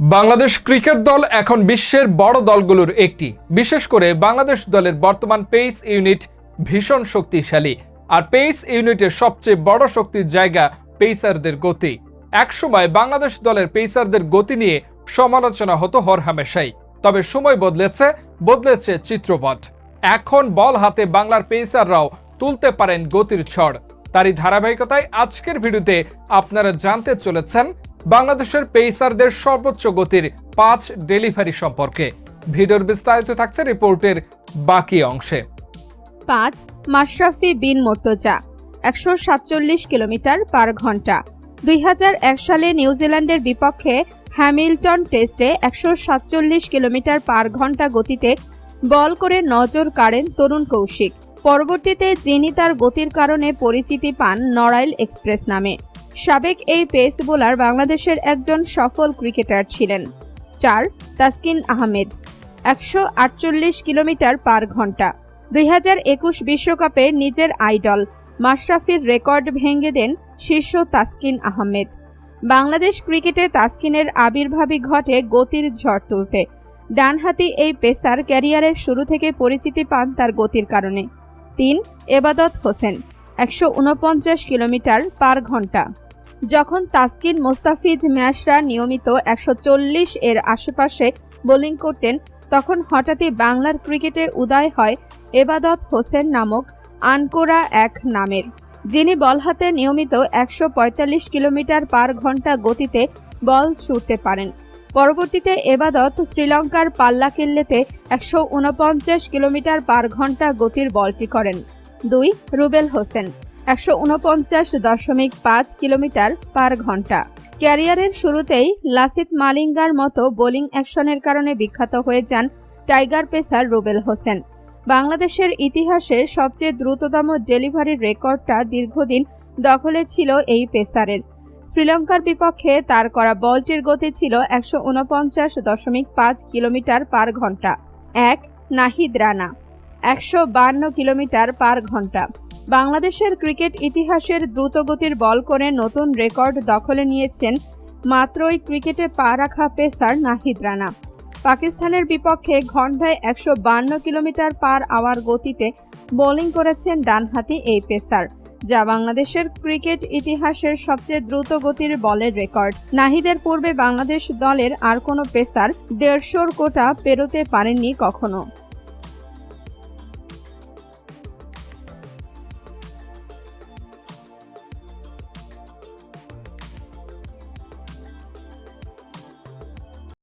Bangladesh cricket দল এখন বিশ্বের বড় দলগুলোর একটি। বিশেষ করে বাংলাদেশ দলের বর্তমান পেস ইউনিট ভীষণ শক্তিশালী। আর পেস ইউনিটের সবচেয়ে বড় শক্তির জায়গা পেসারদের গতি। একসময় বাংলাদেশ দলের পেসারদের গতি নিয়ে সমালোচনা হতো হরহামেশাই তবে সময় বদলেছে বদলেছে চিত্রপট। এখন বল হাতে বাংলার পেসাররাও তুলতে পারেন গতির ছড়। তারই ধারাবাহিকতায় আজকের ভিডিওতে আপনারা জানতে চলেছেন বাংলাদেশের পেসারদের সর্বোচ্চ গতির পাঁচ ডেলিভারি সম্পর্কে। ভিডিওর বিস্তারিত থাকছে রিপোর্টের বাকি অংশে। পাঁচ, মাশরাফি বিন মোর্তজা, একশো সাতচল্লিশ কিলোমিটার পার ঘণ্টা। দুই সালে নিউজিল্যান্ডের বিপক্ষে হ্যামিল্টন টেস্টে একশো সাতচল্লিশ কিলোমিটার পার ঘণ্টা গতিতে বল করে নজর কাড়েন তরুণ কৌশিক। পরবর্তীতে যিনি তার গতির কারণে পরিচিতি পান নড়াইল এক্সপ্রেস নামে। সাবেক এই পেস বোলার বাংলাদেশের একজন সফল ক্রিকেটার ছিলেন। চার, তাসকিন আহমেদ। একশো আটচল্লিশ কিলোমিটার পার ঘণ্টা। দুই হাজার একুশ বিশ্বকাপে নিজের আইডল মাশরাফির রেকর্ড ভেঙে দেন শীর্ষ তাসকিন আহমেদ। বাংলাদেশ ক্রিকেটে তাসকিনের আবির্ভাবই ঘটে গতির ঝড় তুলতে। ডানহাতি এই পেসার ক্যারিয়ারের শুরু থেকে পরিচিতি পান তার গতির কারণে। তিন, এবাদত হোসেন। একশো উনপঞ্চাশ কিলোমিটার পার ঘণ্টা। যখন তাসকিন মোস্তাফিজ ম্যাশরা নিয়মিত একশো চল্লিশ এর আশেপাশে বোলিং করতেন, তখন হঠাৎই বাংলার ক্রিকেটে উদয় হয় এবাদত হোসেন নামক আনকোরা এক নামের। যিনি বল হাতে নিয়মিত একশো পঁয়তাল্লিশ কিলোমিটার পার ঘণ্টা গতিতে বল ছুটতে পারেন। পরবর্তীতে এবাদত শ্রীলঙ্কার পাল্লাকেল্লেতে একশো উনপঞ্চাশ কিলোমিটার পার ঘণ্টা গতির বলটি করেন। দুই, রুবেল হোসেন। একশো উনপঞ্চাশ দশমিক পাঁচ কিলোমিটার পার ঘণ্টা। ক্যারিয়ারের শুরুতেই লাসিত মালিঙ্গার মতো বোলিং অ্যাকশনের কারণে বিখ্যাত হয়ে যান টাইগার পেসার রুবেল হোসেন। বাংলাদেশের ইতিহাসে সবচেয়ে দ্রুততম ডেলিভারির রেকর্ডটা দীর্ঘদিন দখলে ছিল এই পেসারের। শ্রীলঙ্কার বিপক্ষে তার করা বলটির গতি ছিল একশো উনপঞ্চাশ দশমিক পাঁচ কিলোমিটার পার ঘণ্টা। এক নাহিদ রানা, একশো বান্ন কিলোমিটার পার ঘণ্টা। বাংলাদেশের ক্রিকেট ইতিহাসের দ্রুতগতির বল করে নতুন রেকর্ড দখলে নিয়েছেন মাত্রই ক্রিকেটে পা রাখা পেসার নাহিদ রানা। পাকিস্তানের বিপক্ষে ঘন্টায় একশো বান্ন কিলোমিটার পার আওয়ার গতিতে বোলিং করেছেন ডানহাতি এই পেসার, যা বাংলাদেশের ক্রিকেট ইতিহাসের সবচেয়ে দ্রুত গতির বলের রেকর্ড। নাহিদের পূর্বে বাংলাদেশ দলের আর কোনো পেসার দেড়শোর কোটা পেরোতে পারেননি কখনো।